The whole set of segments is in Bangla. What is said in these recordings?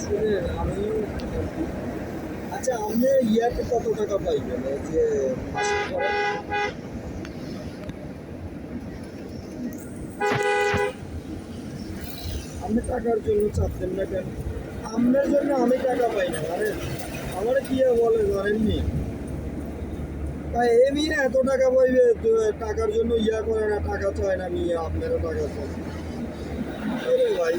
শুনে আমি আচ্ছা আপনি টাকা টাকার জন্য চাচ্ছেন না কেন? আপনার জন্য আমি টাকা পাই না আমার কি বলে জানেননি তাই এ মেয়ে এত টাকা পাইবে টাকার জন্য ইয়া করে না, টাকা চায় না মেয়ে আপনারও টাকা চায় ভাই।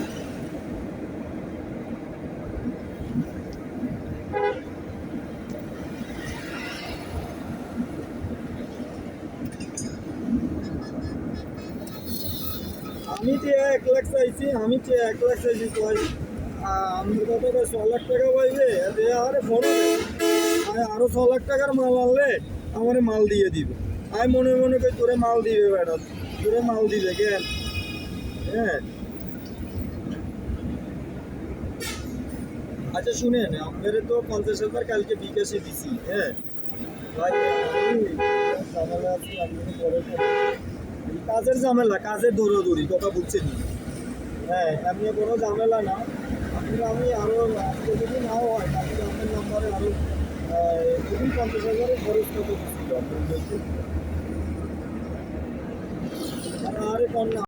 আমি যে এক লাখ চাইছি, আমি যে এক লাখ চাইছি, ভাই আমি কত ছ লাখ টাকা পাইবে আরে আমি আরও ছ লাখ টাকার মাল আনলে? আমার মাল দিয়ে দিবে। আমি মনে মনে করি তোরে মাল দিবে বেটা, তোরে মাল দিবে কেন হ্যাঁ। আচ্ছা শুনেন, আপনার তো পঞ্চাশ হাজার কালকে বিকাশে দিছি হ্যাঁ। আপনি কাজের ঝামেলা, কাজের দৌড়াদৌড়ি, কথা বুঝছেন হ্যাঁ এমনি কোনো ঝামেলা না। আপনি আমি আরও যদি নাও হয় আপনার নম্বরে আরও খুবই পঞ্চাশ হাজারের খরচ কত বলছেন আরে কন্যা